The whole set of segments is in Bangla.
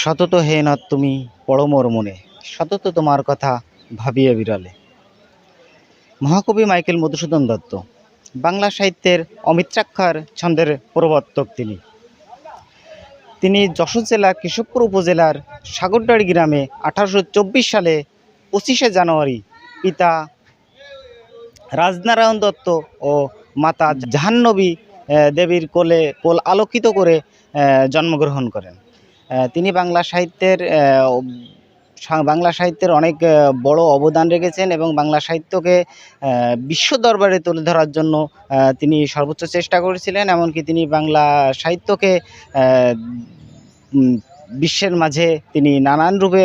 সতত হে না তুমি পড়ো মোর মনে, সতত তোমার কথা ভাবিয়া বিরলে মহাকবি মাইকেল মধুসূদন দত্ত, বাংলা সাহিত্যের অমিত্রাক্ষর ছন্দের প্রবর্তক তিনি। তিনি যশোর জেলা কেশবপুর উপজেলার সাগরডাড়ি গ্রামে আঠারোশো চব্বিশ সালে পঁচিশে জানুয়ারি পিতা রাজনারায়ণ দত্ত ও মাতা জাহান্নবী দেবীর কোলে কোল আলোকিত করে জন্মগ্রহণ করেন। তিনি বাংলা সাহিত্যের বাংলা সাহিত্যের অনেক বড় অবদান রেখেছেন এবং বাংলা সাহিত্যকে বিশ্ব দরবারে তুলে ধরার জন্য তিনি সর্বোচ্চ চেষ্টা করেছিলেন। এমনকি তিনি বাংলা সাহিত্যকে বিশ্বের মাঝে তিনি নানান রূপে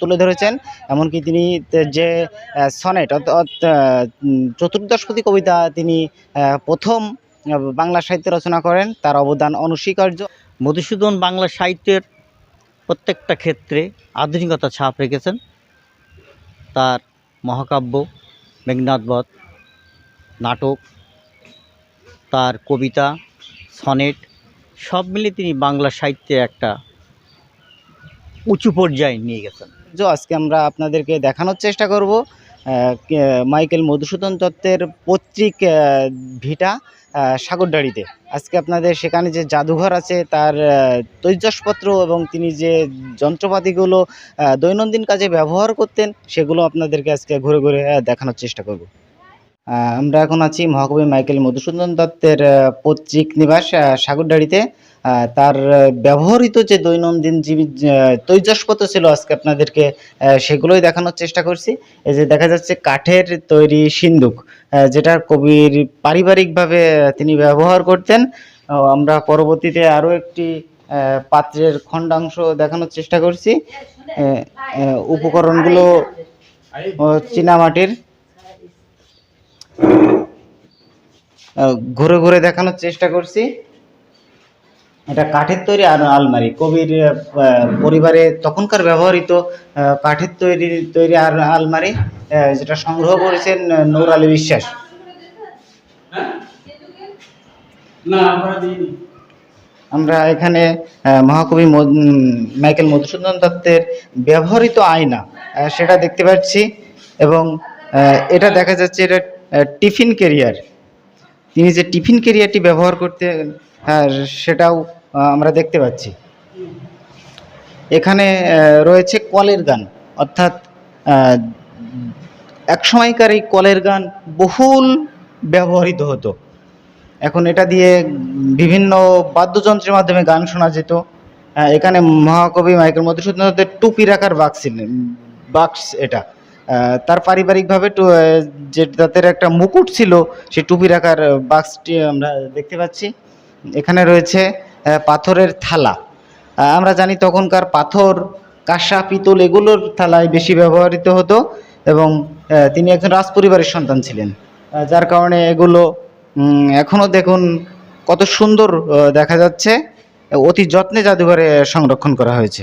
তুলে ধরেছেন। এমনকি তিনি যে সনেট অর্থাৎ চতুর্দশপতি কবিতা তিনি প্রথম বাংলা সাহিত্য রচনা করেন। তার অবদান অনস্বীকার্য। মধুসূদন বাংলা সাহিত্যের প্রত্যেকটা ক্ষেত্রে আধুনিকতা ছাপ রেখেছেন তার মহাকাব্য মেঘনাথবধ নাটক, তার কবিতা, সনেট, সব মিলে তিনি বাংলা সাহিত্যে একটা উঁচু পর্যায়ে নিয়ে গেছেন। যে আজকে আমরা আপনাদেরকে দেখানোর চেষ্টা করব। মাইকেল মধুসূদন দত্তের পৈতৃক ভিটা আহ, সাগরদাড়িতে। আজকে আপনাদের সেখানে যে জাদুঘর আছে তার তৈজসপত্র এবং তিনি যে যন্ত্রপাতিগুলো দৈনন্দিন কাজে ব্যবহার করতেন সেগুলো আপনাদেরকে আজকে ঘুরে ঘুরে দেখানোর চেষ্টা করব। আমরা এখন আছি মহাকবি মাইকেল মধুসূদন দত্তের পৈতৃক নিবাস আহ, তার ব্যবহৃত যে দৈনন্দিন জীবী আহ, তৈজসপত্র ছিল আজকে আপনাদেরকে সেগুলোই দেখানোর চেষ্টা করছি। এই যে দেখা যাচ্ছে কাঠের তৈরি সিন্দুক যেটা কবির পারিবারিকভাবে তিনি ব্যবহার করতেন। আমরা পরবর্তীতে আরও একটি পাত্রের খণ্ডাংশ দেখানোর চেষ্টা করছি। উপকরণগুলো চীনামাটির। ঘুরে ঘুরে দেখানোর চেষ্টা করছি। এটা কাঠের তৈরি আলমারি। কবির পরিবারে তখনকার ব্যবহৃত কাঠের তৈরি তৈরি আর আলমারি যেটা সংগ্রহ করেছেন নূর আলী বিশ্বাস। আমরা এখানে মহাকবি মাইকেল মধুসূদন দত্তের ব্যবহৃত আয়না সেটা দেখতে পাচ্ছি এবং এটা দেখা যাচ্ছে এটা টিফিন কেরিয়ার তিনি যে টিফিন কেরিয়ারটি ব্যবহার করতে সেটাও আমরা দেখতে পাচ্ছি। এখানে রয়েছে কলের গান। অর্থাৎ আহ, এক সময়কার এই কলের গান বহুল ব্যবহৃত হতো। এখন এটা দিয়ে বিভিন্ন বাদ্যযন্ত্রের মাধ্যমে গান শোনা যেত। এখানে মহাকবি মাইকেল মধুসূদন দত্তের টুপি রাখার বাক্স ছিলেন বাক্স এটা। তার পারিবারিকভাবে যে তাদের একটা মুকুট ছিল সেই টুপি রাখার বাক্সটি আমরা দেখতে পাচ্ছি। এখানে রয়েছে পাথরের থালা। আমরা জানি তখনকার পাথর, কাঁসা, পিতল এগুলোর থালায় বেশি ব্যবহৃত হতো এবং তিনি একজন রাজপরিবারের সন্তান ছিলেন। যার কারণে এগুলো এখনও এখনও দেখুন কত সুন্দর দেখা যাচ্ছে। অতি যত্নে জাদুঘরে সংরক্ষণ করা হয়েছে।